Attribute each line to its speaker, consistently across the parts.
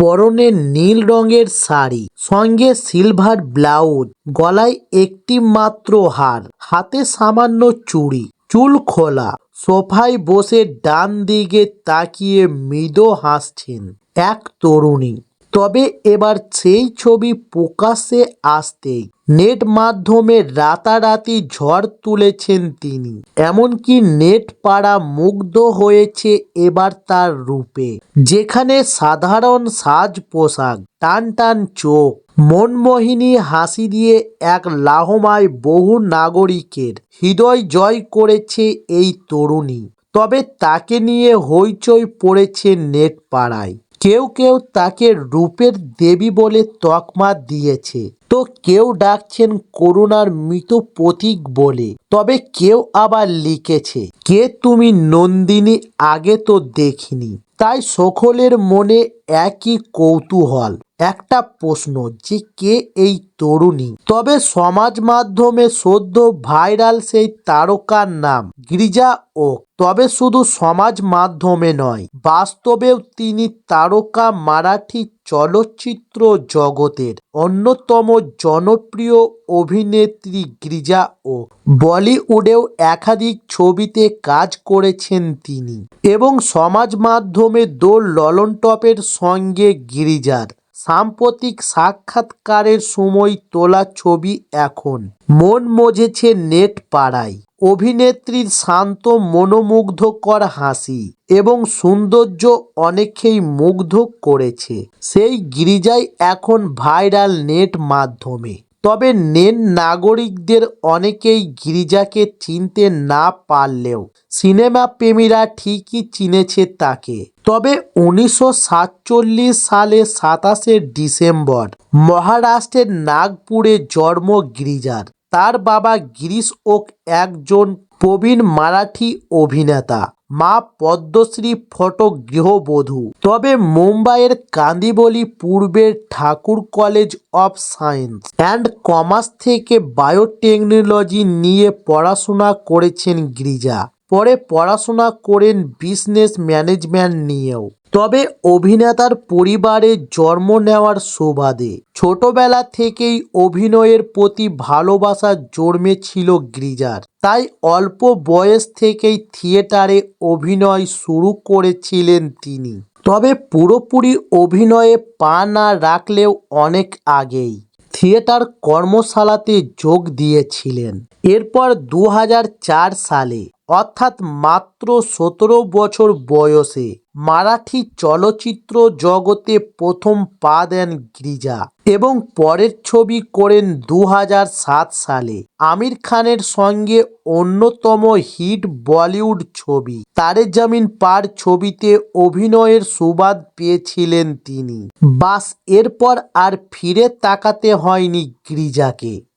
Speaker 1: পরনে নীল রঙের শাড়ি, সঙ্গে সিলভার ব্লাউজ, গলায় একটি মাত্র হার, হাতে সামান্য চুড়ি, চুল খোলা, সোফায় বসে ডান দিকে তাকিয়ে মৃদু হাসছেন এক তরুণী। তবে এবার সেই ছবি প্রকাশ্যে আসতেই নেট মাধ্যমে রাতারাতি ঝড় তুলেছেন তিনি। এমনকি নেট পাড়া মুগ্ধ হয়েছে এবার তার রূপে, যেখানে সাধারণ সাজ পোশাক, টান টান চোখ, মনমোহিনী হাসি দিয়ে এক লাহমায় বহু নাগরিকের হৃদয় জয় করেছে এই তরুণী। তবে তাকে নিয়ে হইচই পড়েছে নেট পাড়ায়। কেউ কেউ তাকে রূপের দেবী বলে তকমা দিয়েছে। তো কেউ ডাকছেন করুণার মৃত প্রতীক বলে। তবে কেউ আবার লিখেছে, কে তুমি নন্দিনী আগে তো দেখিনি। তাই সকলের মনে একই কৌতূহল। একটা প্রশ্ন যে কে এই তরুণী? তবে সমাজ মাধ্যমে সদ্য ভাইরাল সেই তারকার নাম গিরিজা ও তবে শুধু সমাজ মাধ্যমে নয়, বাস্তবেও তিনি তারকা মারাঠি চলচ্চিত্র জগতের অন্যতম জনপ্রিয় অভিনেত্রী গিরিজা ও বলিউডেও একাধিক ছবিতে কাজ করেছেন তিনি এবং সমাজ মাধ্যমে দোল ললন টপের সঙ্গে গিরিজার সাম্প্রতিক সাক্ষাৎকারের সময় তোলা ছবি এখন। মন মজেছে নেট পাড়ায়। অভিনেত্রীর শান্ত মনোমুগ্ধকর হাসি এবং সৌন্দর্য অনেকেই মুগ্ধ করেছে। সেই গিরিজাই এখন ভাইরাল নেট মাধ্যমে। তবে নেন নাগরিকদের অনেকেই গিরিজাকে চিনতে না পারলেও। সিনেমা প্রেমীরা ঠিকই চিনেছে তাকে। তবে উনিশশো সাতচল্লিশ সালে সাতাশে ডিসেম্বর মহারাষ্ট্রের নাগপুরে জন্ম গিরিজার। তার বাবা গিরিশ ওক একজন প্রবীণ মারাঠি অভিনেতা। মা পদ্মশ্রী ফটো গৃহবধূ তবে মুম্বাইয়ের কান্দিবলি পূর্বের Thakur college of science and commerce থেকে বায়োটেকনোলজি নিয়ে পড়াশোনা করেছেন গিরিজা। পরে পড়াশোনা করেন বিজনেস ম্যানেজমেন্ট নিয়েও। তবে অভিনেতার পরিবারে জন্ম নেওয়ার সুবাদে ছোটবেলা থেকেই অভিনয়ের প্রতি ভালোবাসা জন্মেছিল গিরিজার। তাই অল্প বয়স থেকেই থিয়েটারে অভিনয় শুরু করেছিলেন তিনি। তবে পুরোপুরি অভিনয়ে পা না রাখলেও অনেক আগেই থিয়েটার কর্মশালাতে যোগ দিয়েছিলেন। এরপর দু হাজার চার সালে, অর্থাৎ মাত্র সতেরো বছর বয়সে মারাঠি চলচ্চিত্র জগতে প্রথম পা দেন গিরিজা এবং পরের ছবি করেন দু হাজার সাত সালে। আমির খানের সঙ্গে অন্যতম হিট বলিউড ছবি তারে জামিন পার ছবিতে অভিনয়ের সুবাদ পেয়েছিলেন তিনি। বাস এরপর আর ফিরে তাকাতে হয়নি গিরিজাকে।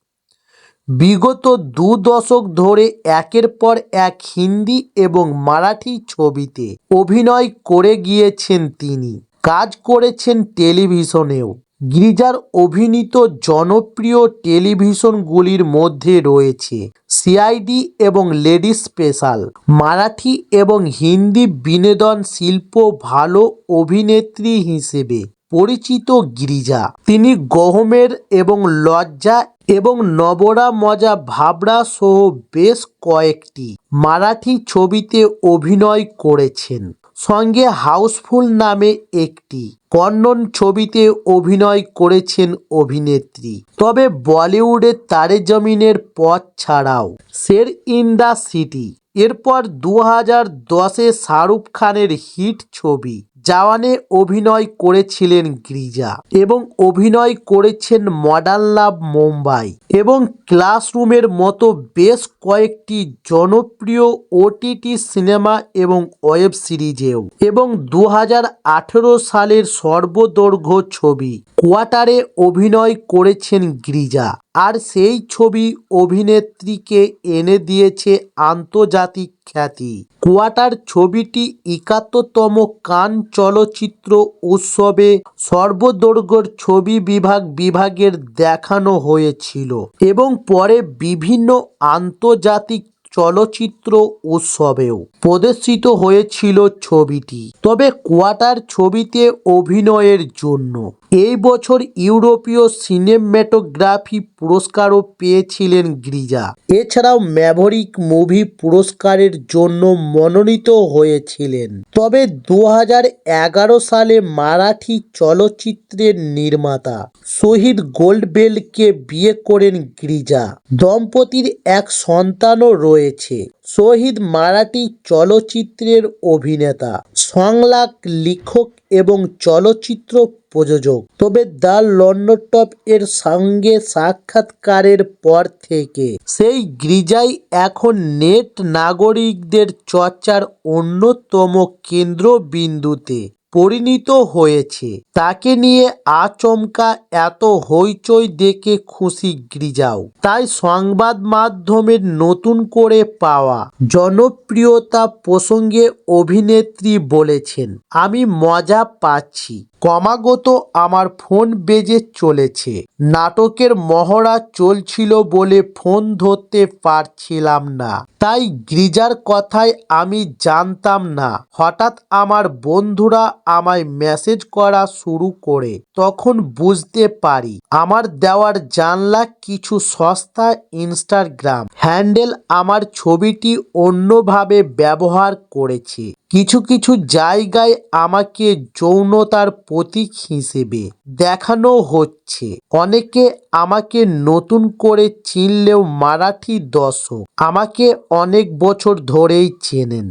Speaker 1: বিগত দু দশক ধরে একের পর এক হিন্দি এবং মারাঠি ছবিতে অভিনয় করে গিয়েছেন তিনি। কাজ করেছেন টেলিভিশনেও। গিরিজার অভিনীত জনপ্রিয় টেলিভিশনগুলির মধ্যে রয়েছে সিআইডি এবং লেডি স্পেশাল। মারাঠি এবং হিন্দি বিনোদন শিল্প ভালো অভিনেত্রী হিসেবে পরিচিত গিরিজা। তিনি গহমের এবং লজ্জা এবং নবরা মজা ভাবরা সহ বেশ কয়েকটি মারাঠি ছবিতে অভিনয় করেছেন। সঙ্গে হাউসফুল নামে একটি কন্নন ছবিতে অভিনয় করেছেন অভিনেত্রী। তবে বলিউডে তারে জমিনের পথ ছাড়াও শের ইন দ্য সিটি, এরপর দু হাজার দশে শাহরুখ খানের হিট ছবি জওয়ানে অভিনয় করেছিলেন গিরিজা এবং অভিনয় করেছেন মডার্ন লাভ মুম্বাই এবং ক্লাসরুমের মতো বেশ কয়েকটি জনপ্রিয় ওটিটি সিনেমা এবং ওয়েব সিরিজেও এবং দু হাজার আঠেরো সালের সর্বদৈর্ঘ্য ছবি কোয়ার্টারে অভিনয় করেছেন গিরিজা। আর সেই ছবি অভিনেত্রীকে এনে দিয়েছে আন্তর্জাতিক খ্যাতি। কোয়াটার ছবিটি একাত্তরতম কান চলচ্চিত্র উৎসবে সর্বদৈর্ঘ্যর ছবি বিভাগ বিভাগের দেখানো হয়েছিল এবং পরে বিভিন্ন আন্তর্জাতিক চলচ্চিত্র উৎসবেও প্রদর্শিত হয়েছিল ছবিটি। তবে কোয়াটার ছবিতে অভিনয়ের জন্য এই বছর ইউরোপীয় সিনেম্যাটোগ্রাফি পুরস্কারও পেয়েছিলেন গ্রিজা। এছাড়াও ম্যাভরিক মুভি পুরস্কারের জন্য মনোনীত হয়েছিলেন। তবে দু সালে মারাঠি চলচ্চিত্রের নির্মাতা শহীদ গোল্ডবেলকে বিয়ে করেন গ্রিজা। দম্পতির এক সন্তানও রয়েছে। শহীদ মারাঠি চলচ্চিত্রের অভিনেতা সংলাপ লেখক এবং চলচ্চিত্র প্রযোজক। তবে দ্য লন্ডন টপ এর সঙ্গে সাক্ষাৎকারের পর থেকে সেই গ্রিজাই এখন নেট নাগরিকদের চর্চার অন্যতম কেন্দ্রবিন্দুতে। পরিণত হয়েছে। তাকে নিয়ে আচমকা এত হইচই দেখে খুশি গ্রিজাও। তাই সংবাদ মাধ্যমের নতুন করে পাওয়া জনপ্রিয়তা প্রসঙ্গে অভিনেত্রী বলেছেন, আমি মজা পাচ্ছি। ক্রমাগত আমার ফোন বেজে চলেছে। নাটকের মহড়া চলছিল বলে ফোন ধরতে পারছিলাম না। তাই গ্রিজার কথায় আমি জানতাম না। হঠাৎ আমার বন্ধুরা আমায় মেসেজ করা শুরু করে, তখন বুঝতে পারি আমার দেওয়ার জানলা কিছু সস্তা ইনস্টাগ্রাম হ্যান্ডেল আমার ছবিটি অন্যভাবে ব্যবহার করেছে। কিছু কিছু জায়গায় আমাকে যৌনতার প্রতীক হিসেবে দেখানো হচ্ছে। অনেকে আমাকে নতুন করে চিনলেও মারাঠি দর্শক আমাকে অনেক বছর ধরেই চেনেন।